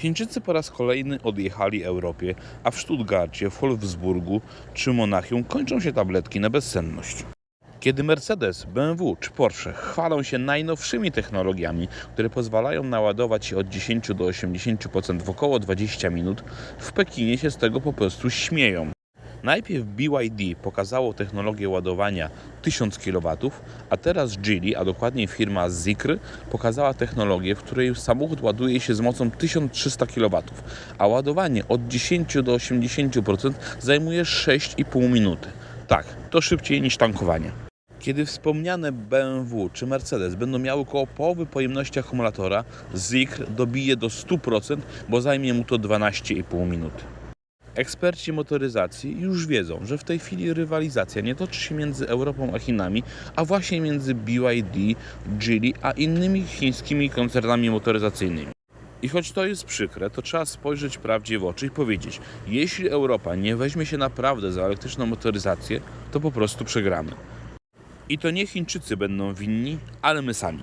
Chińczycy po raz kolejny odjechali Europie, a w Stuttgarcie, w Wolfsburgu czy Monachium kończą się tabletki na bezsenność. Kiedy Mercedes, BMW czy Porsche chwalą się najnowszymi technologiami, które pozwalają naładować się od 10 do 80% w około 20 minut, w Pekinie się z tego po prostu śmieją. Najpierw BYD pokazało technologię ładowania 1000 kW, a teraz Geely, a dokładniej firma Zikr, pokazała technologię, w której samochód ładuje się z mocą 1300 kW, a ładowanie od 10 do 80% zajmuje 6,5 minuty. Tak, to szybciej niż tankowanie. Kiedy wspomniane BMW czy Mercedes będą miały koło połowy pojemności akumulatora, Zikr dobije do 100%, bo zajmie mu to 12,5 minuty. Eksperci motoryzacji już wiedzą, że w tej chwili rywalizacja nie toczy się między Europą a Chinami, a właśnie między BYD, Geely a innymi chińskimi koncernami motoryzacyjnymi. I choć to jest przykre, to trzeba spojrzeć prawdzie w oczy i powiedzieć: jeśli Europa nie weźmie się naprawdę za elektryczną motoryzację, to po prostu przegramy. I to nie Chińczycy będą winni, ale my sami.